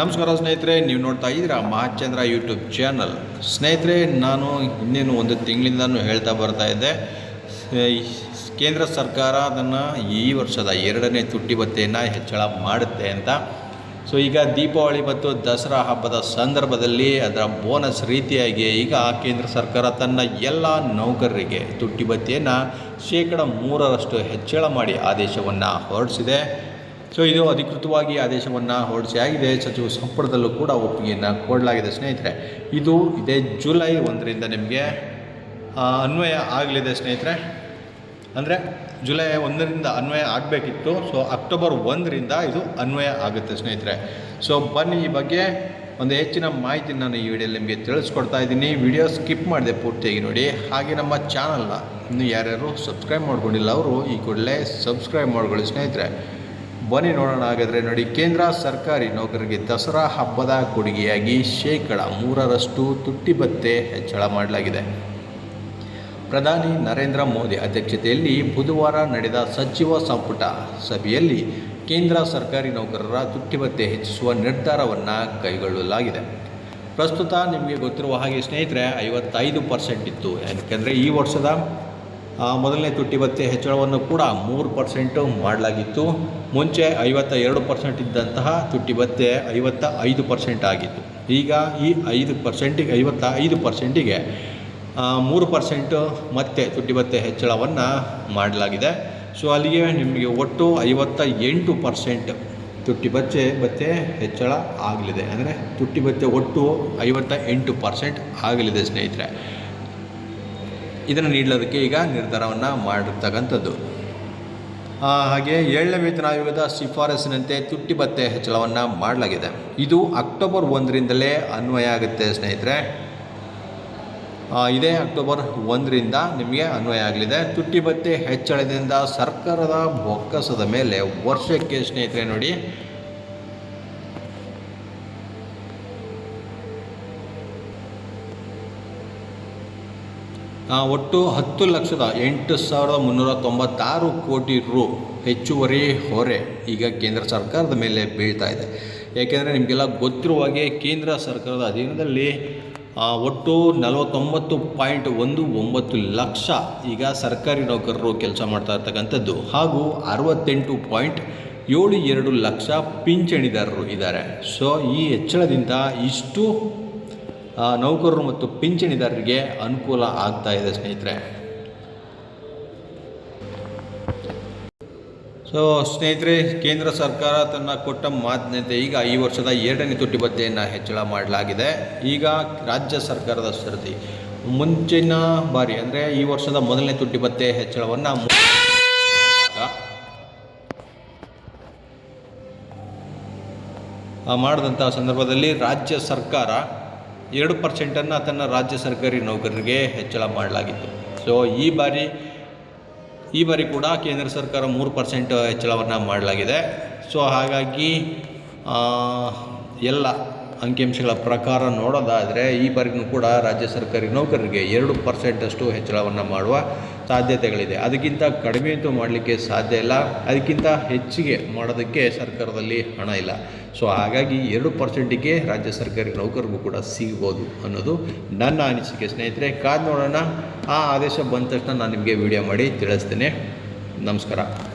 ನಮಸ್ಕಾರ ಸ್ನೇಹಿತರೆ, ನೀವು ನೋಡ್ತಾ ಇದ್ದೀರಾ ಮಹಾಚಂದ್ರ ಯೂಟ್ಯೂಬ್ ಚಾನಲ್. ಸ್ನೇಹಿತರೆ, ನಾನು ಇನ್ನೇನು ಒಂದು ತಿಂಗಳಿಂದನೂ ಹೇಳ್ತಾ ಬರ್ತಾ ಇದ್ದೆ. ಕೇಂದ್ರ ಸರ್ಕಾರ ಅದನ್ನು ಈ ವರ್ಷದ ಎರಡನೇ ತುಟ್ಟಿ ಬತ್ತೆಯನ್ನು ಹೆಚ್ಚಳ ಮಾಡುತ್ತೆ ಅಂತ. ಸೊ ಈಗ ದೀಪಾವಳಿ ಮತ್ತು ದಸರಾ ಹಬ್ಬದ ಸಂದರ್ಭದಲ್ಲಿ ಅದರ ಬೋನಸ್ ರೀತಿಯಾಗಿ ಈಗ ಕೇಂದ್ರ ಸರ್ಕಾರ ತನ್ನ ಎಲ್ಲ ನೌಕರರಿಗೆ ತುಟ್ಟಿ ಭತ್ಯೆಯನ್ನು ಶೇಕಡ ಮೂರರಷ್ಟು ಹೆಚ್ಚಳ ಮಾಡಿ ಆದೇಶವನ್ನು ಹೊರಡಿಸಿದೆ. ಸೊ ಇದು ಅಧಿಕೃತವಾಗಿ ಆದೇಶವನ್ನು ಹೊರಡಿಸಿ ಆಗಿದೆ. ಸಚಿವ ಸಂಪುಟದಲ್ಲೂ ಕೂಡ ಒಪ್ಪಿಗೆಯನ್ನು ಕೊಡಲಾಗಿದೆ. ಸ್ನೇಹಿತರೆ, ಇದು ಇದೇ ಜುಲೈ ಒಂದರಿಂದ ನಿಮಗೆ ಅನ್ವಯ ಆಗಲಿದೆ ಸ್ನೇಹಿತರೆ. ಅಂದರೆ ಜುಲೈ ಒಂದರಿಂದ ಅನ್ವಯ ಆಗಬೇಕಿತ್ತು. ಸೊ ಅಕ್ಟೋಬರ್ ಒಂದರಿಂದ ಇದು ಅನ್ವಯ ಆಗುತ್ತೆ ಸ್ನೇಹಿತರೆ. ಸೊ ಬನ್ನಿ ಈ ಬಗ್ಗೆ ಒಂದು ಹೆಚ್ಚಿನ ಮಾಹಿತಿ ನಾನು ಈ ವಿಡಿಯೋಲಿ ನಿಮಗೆ ತಿಳಿಸ್ಕೊಡ್ತಾ ಇದ್ದೀನಿ. ವಿಡಿಯೋ ಸ್ಕಿಪ್ ಮಾಡಿದೆ ಪೂರ್ತಿಯಾಗಿ ನೋಡಿ. ಹಾಗೆ ನಮ್ಮ ಚಾನಲ್ನ ಇನ್ನು ಯಾರ್ಯಾರು ಸಬ್ಸ್ಕ್ರೈಬ್ ಮಾಡ್ಕೊಂಡಿಲ್ಲ, ಅವರು ಈ ಕೂಡಲೇ ಸಬ್ಸ್ಕ್ರೈಬ್ ಮಾಡ್ಕೊಳ್ಳಿ ಸ್ನೇಹಿತರೆ. ಬನ್ನಿ ನೋಡೋಣ ಹಾಗಾದರೆ ನೋಡಿ, ಕೇಂದ್ರ ಸರ್ಕಾರಿ ನೌಕರರಿಗೆ ದಸರಾ ಹಬ್ಬದ ಕೊಡುಗೆಯಾಗಿ ಶೇಕಡ ಮೂರರಷ್ಟು ತುಟ್ಟಿ ಭತ್ತೆ ಹೆಚ್ಚಳ ಮಾಡಲಾಗಿದೆ. ಪ್ರಧಾನಿ ನರೇಂದ್ರ ಮೋದಿ ಅಧ್ಯಕ್ಷತೆಯಲ್ಲಿ ಬುಧವಾರ ನಡೆದ ಸಚಿವ ಸಂಪುಟ ಸಭೆಯಲ್ಲಿ ಕೇಂದ್ರ ಸರ್ಕಾರಿ ನೌಕರರ ತುಟ್ಟಿ ಭತ್ತೆ ಹೆಚ್ಚಿಸುವ ನಿರ್ಧಾರವನ್ನು ಕೈಗೊಳ್ಳಲಾಗಿದೆ. ಪ್ರಸ್ತುತ ನಿಮಗೆ ಗೊತ್ತಿರುವ ಹಾಗೆ ಸ್ನೇಹಿತರೆ, ಐವತ್ತೈದು ಪರ್ಸೆಂಟ್ ಇತ್ತು. ಯಾಕೆಂದರೆ ಈ ವರ್ಷದ ಮೊದಲನೇ ತುಟ್ಟಿ ಭತ್ಯೆ ಹೆಚ್ಚಳವನ್ನು ಕೂಡ ಮೂರು ಪರ್ಸೆಂಟು ಮಾಡಲಾಗಿತ್ತು. ಮುಂಚೆ ಐವತ್ತ ಎರಡು ಪರ್ಸೆಂಟ್ ಇದ್ದಂತಹ ತುಟ್ಟಿ ಭತ್ಯೆ ಐವತ್ತ ಐದು ಪರ್ಸೆಂಟ್ ಆಗಿತ್ತು. ಈಗ ಈ ಐದು ಪರ್ಸೆಂಟಿಗೆ ಐವತ್ತ ಐದು ಪರ್ಸೆಂಟಿಗೆ ಮೂರು ಪರ್ಸೆಂಟು ಮತ್ತೆ ತುಟ್ಟಿ ಭತ್ಯೆ ಹೆಚ್ಚಳವನ್ನು ಮಾಡಲಾಗಿದೆ. ಸೊ, ಅಲ್ಲಿಗೆ ನಿಮಗೆ ಒಟ್ಟು ಐವತ್ತ ಎಂಟು ಪರ್ಸೆಂಟ್ ತುಟ್ಟಿ ಬಚ್ಚೆ ಭತ್ತೆ ಹೆಚ್ಚಳ ಆಗಲಿದೆ. ಅಂದರೆ ತುಟ್ಟಿ ಭತ್ತೆ ಒಟ್ಟು ಐವತ್ತ ಎಂಟು ಪರ್ಸೆಂಟ್ ಆಗಲಿದೆ, ಸ್ನೇಹಿತರೆ. ಇದನ್ನು ನೀಡಲೋದಕ್ಕೆ ಈಗ ನಿರ್ಧಾರವನ್ನು ಮಾಡಿರ್ತಕ್ಕಂಥದ್ದು. ಹಾಗೆ ಏಳನೇ ವೇತನ ಆಯೋಗದ ಶಿಫಾರಸಿನಂತೆ ತುಟ್ಟಿ ಭತ್ತೆ ಹೆಚ್ಚಳವನ್ನು ಮಾಡಲಾಗಿದೆ. ಇದು ಅಕ್ಟೋಬರ್ ಒಂದರಿಂದಲೇ ಅನ್ವಯ ಆಗುತ್ತೆ ಸ್ನೇಹಿತರೆ. ಇದೇ ಅಕ್ಟೋಬರ್ ಒಂದರಿಂದ ನಿಮಗೆ ಅನ್ವಯ ಆಗಲಿದೆ. ತುಟ್ಟಿ ಭತ್ತೆ ಹೆಚ್ಚಳದಿಂದ ಸರ್ಕಾರದ ಬೊಕ್ಕಸದ ಮೇಲೆ ವರ್ಷಕ್ಕೆ ಸ್ನೇಹಿತರೆ ನೋಡಿ ಒಟ್ಟು ಹತ್ತು ಲಕ್ಷದ ಎಂಟು ಸಾವಿರದ ಮುನ್ನೂರ ತೊಂಬತ್ತಾರು ಕೋಟಿ ರು ಹೆಚ್ಚುವರಿ ಹೊರೆ ಈಗ ಕೇಂದ್ರ ಸರ್ಕಾರದ ಮೇಲೆ ಬೀಳ್ತಾ ಇದೆ. ಏಕೆಂದರೆ ನಿಮಗೆಲ್ಲ ಗೊತ್ತಿರುವ ಹಾಗೆ ಕೇಂದ್ರ ಸರ್ಕಾರದ ಅಧೀನದಲ್ಲಿ ಒಟ್ಟು ನಲವತ್ತೊಂಬತ್ತು ಪಾಯಿಂಟ್ ಒಂದು ಒಂಬತ್ತು ಲಕ್ಷ ಈಗ ಸರ್ಕಾರಿ ನೌಕರರು ಕೆಲಸ ಮಾಡ್ತಾ ಇರ್ತಕ್ಕಂಥದ್ದು. ಹಾಗೂ ಅರವತ್ತೆಂಟು ಪಾಯಿಂಟ್ ಏಳು ಎರಡು ಲಕ್ಷ ಪಿಂಚಣಿದಾರರು ಇದ್ದಾರೆ. ಸೊ, ಈ ಹೆಚ್ಚಳದಿಂದ ಇಷ್ಟು ನೌಕರರು ಮತ್ತು ಪಿಂಚಣಿದಾರರಿಗೆ ಅನುಕೂಲ ಆಗ್ತಾ ಇದೆ ಸ್ನೇಹಿತರೆ. ಸೊ ಸ್ನೇಹಿತರೆ, ಕೇಂದ್ರ ಸರ್ಕಾರ ತನ್ನ ಕೊಟ್ಟ ಮಾತಿನಂತೆ ಈಗ ಈ ವರ್ಷದ ಎರಡನೇ ತುಟ್ಟಿ ಭತ್ಯೆಯನ್ನು ಹೆಚ್ಚಳ ಮಾಡಲಾಗಿದೆ. ಈಗ ರಾಜ್ಯ ಸರ್ಕಾರದ ಸರದಿ. ಮುಂಚಿನ ಬಾರಿ, ಅಂದರೆ ಈ ವರ್ಷದ ಮೊದಲನೇ ಭತ್ಯೆ ಹೆಚ್ಚಳವನ್ನು ಮಾಡಿದಂಥ ಸಂದರ್ಭದಲ್ಲಿ ರಾಜ್ಯ ಸರ್ಕಾರ ಎರಡು ಪರ್ಸೆಂಟನ್ನು ತನ್ನ ರಾಜ್ಯ ಸರ್ಕಾರಿ ನೌಕರರಿಗೆ ಹೆಚ್ಚಳ ಮಾಡಲಾಗಿತ್ತು. ಸೊ ಈ ಬಾರಿ ಈ ಬಾರಿ ಕೂಡ ಕೇಂದ್ರ ಸರ್ಕಾರ ಮೂರು ಪರ್ಸೆಂಟ್ ಹೆಚ್ಚಳವನ್ನು ಮಾಡಲಾಗಿದೆ. ಸೊ ಹಾಗಾಗಿ ಎಲ್ಲ ಅಂಕಿಅಂಶಗಳ ಪ್ರಕಾರ ನೋಡೋದಾದರೆ ಈ ಬಾರಿಗೂ ಕೂಡ ರಾಜ್ಯ ಸರ್ಕಾರಿ ನೌಕರರಿಗೆ ಎರಡು ಪರ್ಸೆಂಟಷ್ಟು ಹೆಚ್ಚಳವನ್ನು ಮಾಡುವ ಸಾಧ್ಯತೆಗಳಿದೆ. ಅದಕ್ಕಿಂತ ಕಡಿಮೆ ಅಂತೂ ಮಾಡಲಿಕ್ಕೆ ಸಾಧ್ಯ ಇಲ್ಲ. ಅದಕ್ಕಿಂತ ಹೆಚ್ಚಿಗೆ ಮಾಡೋದಕ್ಕೆ ಸರ್ಕಾರದಲ್ಲಿ ಹಣ ಇಲ್ಲ. ಸೊ, ಹಾಗಾಗಿ ಎರಡು ಪರ್ಸೆಂಟಿಗೆ ರಾಜ್ಯ ಸರ್ಕಾರಿ ನೌಕರಿಗೂ ಕೂಡ ಸಿಗ್ಬೋದು ಅನ್ನೋದು ನನ್ನ ಅನಿಸಿಕೆ. ಸ್ನೇಹಿತರೆ, ಕಾದು ನೋಡೋಣ. ಆ ಆದೇಶ ಬಂದ ತಕ್ಷಣ ನಾನು ನಿಮಗೆ ವಿಡಿಯೋ ಮಾಡಿ ತಿಳಿಸ್ತೇನೆ. ನಮಸ್ಕಾರ.